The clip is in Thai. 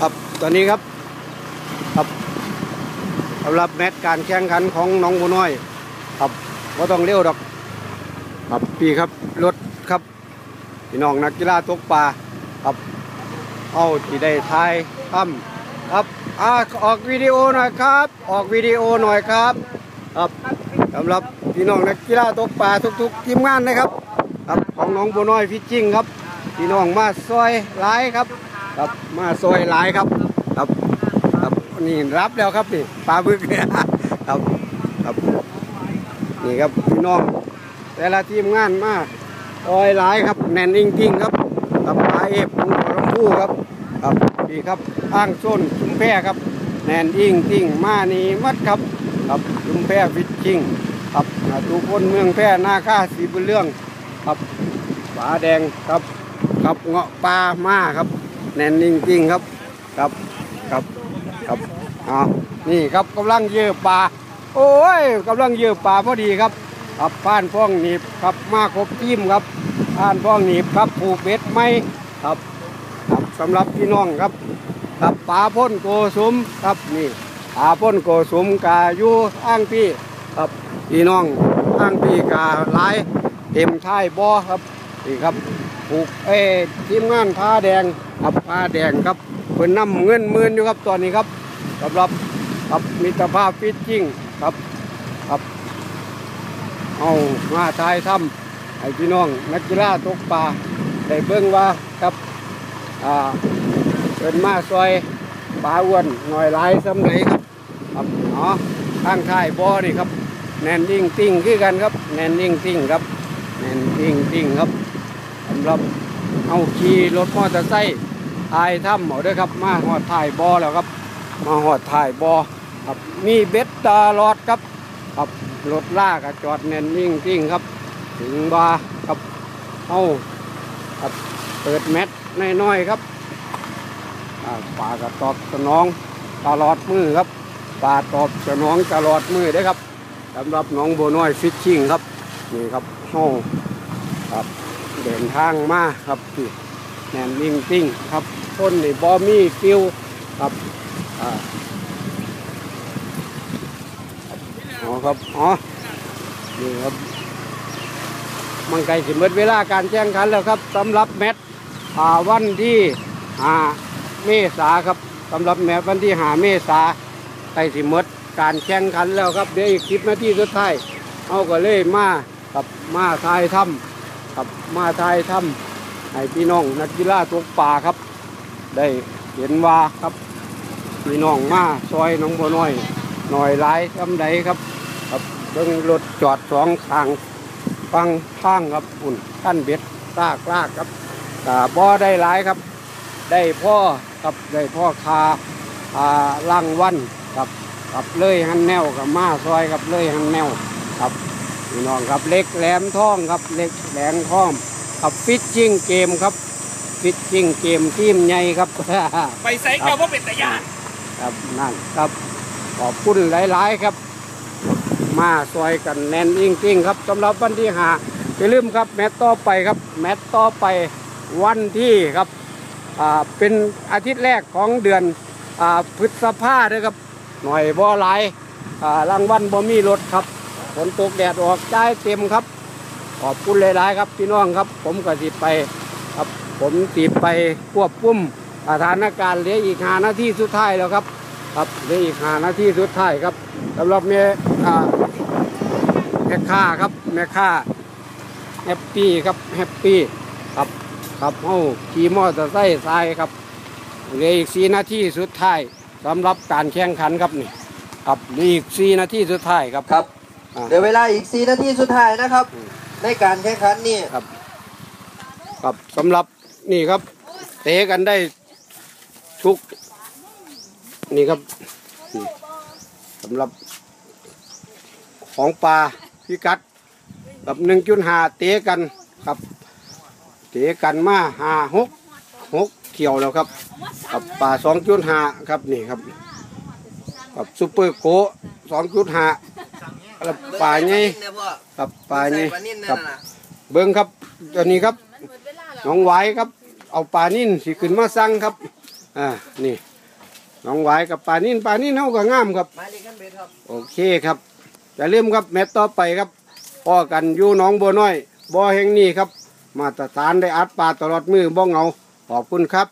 ครับตอนนี้ครับครับสำหรับแมตช์การแข่งขันของน้องบัวน้อย ครับก็ต้องเร็วดอก ครับพี่ครับรถครับพี่น้องนักกีฬาตกปลาครับ เอาที่ได้ทายทำครับอ่าออกวิดีโอหน่อยครับ ออกวิดีโอหน่อยครับครับสำหรับพี่น้องนักกีฬาตกปลาทุกๆทีมงานนะครับ ครับของน้องบัวน้อยพี่จิ้งครับพี่น้องมาซอยหลายครับ ครับมาซอยหลายครับครับครับนี่รับแล้วครับนี่ปลาบึกเนี่ยครับครับนี่ครับพี่น้องแต่ละทีมงานมาซอยหลายครับแน่นจริงๆครับกับปลาเอฟของหัวลำพูครับครับนี่ครับอ้างส้นชุมแพรครับ แน่นจริงจริงๆมานี่มัดครับครับชุมแพรฟิชชิงครับอ่าทุกคนเมืองแพร่นาค่าสีบุญเรื่องครับปลาแดงครับครับเงาะปลามาครับ แน่นจริงๆครับครับครับครับอ่านี่ครับกำลังเยือปลาโอ้ยกำลังเยือปลาพอดีครับครับผ่านพ้องหนีบครับมาครบทีมครับผ่านพ้องหนีบครับผูกเบ็ดไหมครับครับสำหรับพี่น้องครับครับปลาพ่นโกสุมครับนี่ปลาพ่นโกสุมกาอยู่อ้างพี่ครับพี่น้องอ้างพี่กาหลายเต็มท้ายบ่อครับนี่ครับ ผูกเอ้ทีมงานผ้าแดงครับผ้าแดงครับเพิ่นนำเงินหมื่นอยู่ครับตอนนี้ครับสำหรับครับมิตรภาพฟิตจิ้งครับครับเอามาทายถ้ำให้พี่น้องนักกีฬาตกปลาได้เบิ่งว่าครับอ่าเพิ่นมาซอยปลาอ้วนหน่อยหลายสำไหนครับครับเนาะข้างท้ายบ่อนี่ครับแน่นยิ่งติ้งคือกันครับแน่นยิ่งติ้งครับแน่นติ้งติ้งครับ รับ เอาขี่รถมอเตอร์ไซค์ทายถ้ำเอาด้วยครับ มาหอดถ่ายบอแล้วครับ มาหอดถ่ายบอครับมีเบ็ดตลอดครับครับรถลากจอดแน่นยิ่งติ้งครับ ถึงบาครับเอาครับเปิดแมทน้อยๆครับป่ากระตอบสนองตลอดมือครับป่าตอบสนองตลอดมือได้ครับสำหรับน้องโบน้อยฟิชชิ่งครับนี่ครับโอ้ครับ เดินทางมาครับที่แนนนิ่งติ้งครับต้นนี่บอมี่ฟิวครับอ๋อครับอ๋อนี่ครับมันไกลสิหมดเวลาการแข่งขันแล้วครับสำหรับแมตช์วันที่ห้าเมษาครับสำหรับแมตช์วันที่ห้าเมษาใกล้สิหมดการแข่งขันแล้วครับเดี๋ยวอีกสิบนาทีสุดท้ายเอาก็เลยมากับมาทายถ้ำ กับมาทายถ้ำให้พี่น้องนักกีฬาตกป่าครับ ได้เห็นว่าครับพี่น้องมาซอยน้องบัวน้อย หน่อยหลายทำใดครับ ครับเบิ่งรถจอดสองทางฟังข้างครับอุ่นขั้นเบ็ดซากลากครับกาบ่อได้หลายครับ ได้พ่อครับได้พ่อคาอ่าล่างวันครับกับเลยหันแนวกับมาซอยกับเลยหันแนว พี่น้องครับเล็กแหลมทองครับเล็กแหลมทองครับฟิชชิ่งเกมครับฟิชชิ่งเกมทีมใหญ่ครับไปใส่เก่าว่าเป็นตะยานครับนั่นครับขอบคุณหลาย ๆ ครับ มาซอยกันแน่นจริงๆครับสำหรับวันที่หาอย่าลืมครับแมตต์ต่อไปครับแมตต์ต่อไปวันที่ครับอ่าเป็นอาทิตย์แรกของเดือนอ่าพฤษภาเด้อครับหน่อยบ่หลายอ่ารางวัลบ่มีรถครับ ฝนตกแดดออกใจเต็มครับ ขอบคุณหลายๆครับพี่น้องครับ ผมก็สิไปครับผมสิไปควบคุมสถานการณ์เหลืออีกหานาทีสุดท้ายแล้วครับ ครับเหลืออีกหานาทีสุดท้ายครับสำหรับแม่อ่าแม่ค้าครับแม่ค้าแฮปปี้ครับแฮปปี้ครับครับเฮาขี่มอเตอร์ไซค์ทรายครับเหลืออีกสี่นาทีสุดท้ายสำหรับการแข่งขันครับนี่ครับเหลืออีกสี่นาทีสุดท้ายครับครับ เดี๋ยวเวลาอีก4นาทีสุดท้ายนะครับอืมในการแข่งขันนี่ครับ ครับสำหรับนี่ครับ เตะกันได้ทุก นี่ครับนี่สำหรับของปลาพิกัดกับหนึ่งจุดหาเตะกันครับ เตะกันมาหาหกหกเที่ยวแล้วครับ กับปลาสองจุดหาครับนี่ครับ กับซุปเปอร์โกสองจุดหา แล้วปลาไงกับปลาไงกับเบิ้งครับตอนนี้ครับน้องไวายครับ เอาปลานิ่นสิขึ้นมาสั่งครับอ่านี่น้องหวายกับปลานิ่นปลานิ่นเฮาก็งามครับหมายเลขกันเบสครับโอเคครับอย่าลืมครับแมตช์ต่อไปครับพ่อกันอยู่น้องบัวน้อยบ่อแห่งนี้ครับ มาตรฐานได้อัดปลาตลอดมือบ่เงาขอบคุณครับ